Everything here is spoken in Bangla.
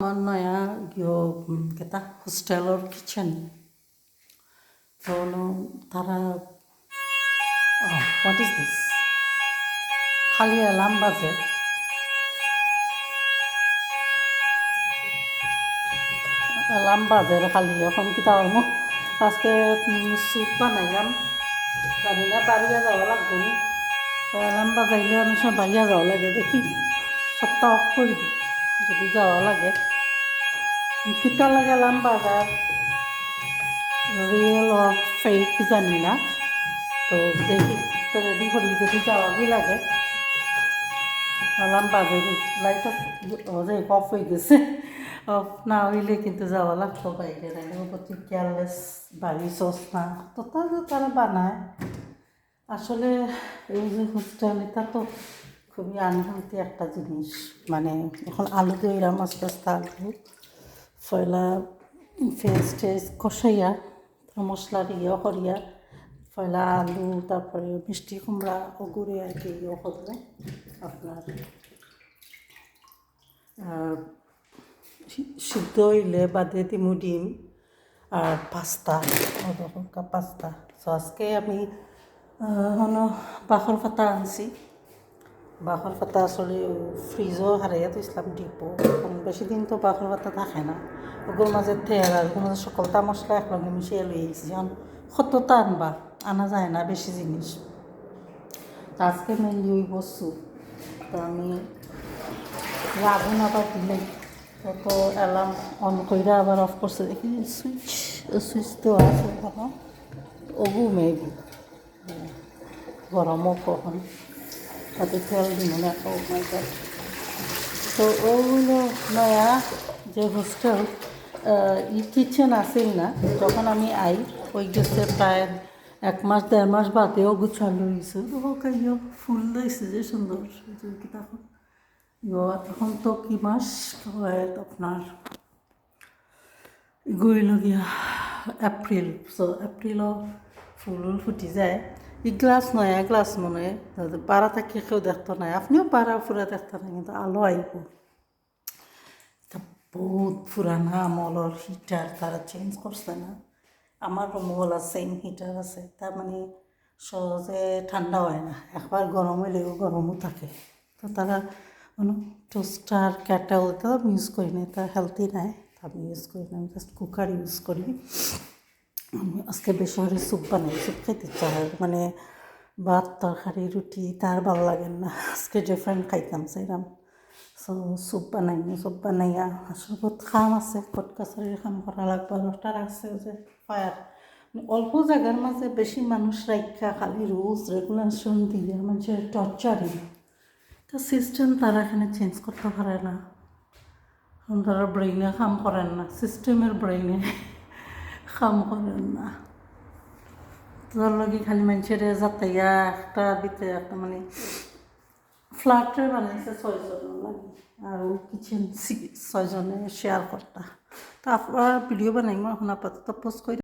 আমার নয়া গিয়ে কেতা হোস্টেলর কিচেন। তো তারা হোয়াট ইজ দিস খালি অ্যালার্ম বাজে। অ্যালার্ম বাজে খালি, এখন কি তার আজকে স্যুপ বানাইলাম জানি না বাড়িয়া যাওয়া লাগবে তো অ্যালার্ম বাজাইলে অনেক সময় বাড়িয়া যাওয়া লাগে, দেখি। সপ্তাহ অফ করে যদি যাওয়া লাগে। কিতা লাগালাম বাজার রিয়েল অর ফেক জানি না তো দেখি তো রেডি করি যদি যাওয়া কি লাগে আলাম বাজার লাইট অফ অফ হয়ে গেছে অফ না হইলে কিন্তু যাওয়া লাগতো বাইরে প্রতি কেয়ারলেস বাড়ি সস না তো তারা তারা বানায় আসলে এই যে হোস্টেল এটা তো খুবই আনহেলদি একটা জিনিস মানে এখন আলু দইরাম আস্তে আস্তে আলু পয়লা ফেস টেস কষাইয়া মশলা ইয়ে করিয়া পয়লা আলু, তারপরে মিষ্টি কুমড়া ওগুড়ে আর কি ইয়ে করলে আপনার সিদ্ধ হইলে বাদে দিমু ডিম আর পাস্তা পাস্তা। সো আজকে আমি হনো বাখর পাতা আনছি। বাখর পাতা আসলে ফ্রিজও হারাইয়া থৈছিলাম ডিপো এখন বেশি দিন তো বাখর পাতা থাকে না। ওগুলোর মাঝে তেল আর ওগুলোর মাঝে সকলটা মশলা একলগে মিশিয়ে লই আইছি এখন কতটা আনবা আনা যায় না বেশি জিনিস তো আজকে মেনলি ওই বস্তু। তো আমি আগুন আবার দিলে। তো অ্যালার্ম অন করে আবার অফ করছে। দেখি সুইচ সুইচ তো আছে তখন ওগু মেবি। গরমও কখন তাতে তেল দিব না ও মাই গড তো ওগুলো নয়া যে হোস্টেল ই কিচেন আসিল না, যখন আমি আই, ওই গেছে প্রায় এক মাস, দেড় মাস বাদেও গুছালো হয়েছে কাইও ফুল দিয়েছে যে সুন্দর তখন? এখন তো কি মাস? আপনার গইল গিয়া এপ্রিল সো এপ্রিলও ফুল ফুটি যায়। ই গ্লাস নয় এক গ্লাস মনে পাড়া থাকি কেউ দেখতো নাই। আপনিও পাড়া ফুরা দেখতে নাই, কিন্তু আলো আইব। বহুত পুরানা আমলের হিটার, তারা চেঞ্জ করছে না। আমার রুমওয়ালা সেম হিটার আছে। তার মানে সহজে ঠান্ডা হয় না। একবার গরম হইলেও গরমও থাকে। তো তারা কোনো টোস্টার ক্যাটেল এটা ইউজ করি না এটা হেলদি নাই। তা আমি ইউজ করি না আমি জাস্ট কুকার ইউজ করি। আমি আজকে বেশি করে স্যুপ বানাই স্যুপ খাইতে চাই মানে ভাত, তরকারি, রুটি, তার ভালো লাগে না। আজকে ডিফারেন্ট খাইতাম, চাইলাম সো স্যুপ বানাই স্যুপ বানাইয়া আসলে বহুত কাম আছে কট কাছারির কাম করা লাগবে আর তার আছে যে ফায়ার অল্প জায়গার মাঝে বেশি মানুষ রাখা খালি রুলস রেগুলেশন দিয়ে মানুষের টর্চারিং তা সিস্টেম তারা এখানে চেঞ্জ করতে পারে না। তারা ব্রেইনে কাম করেন না সিস্টেমের ব্রেইনে কাম করেন না তোর লগে খালি মানুষের যাতায়া একটা বিতে একটা মানে ফ্ল্যাটে বানাইছে ছয়জন লাগে আর কিচেন ছয়জনে শেয়ার করতা তারপর ভিডিও বানাইম এখন আপাতত পোস্ট করে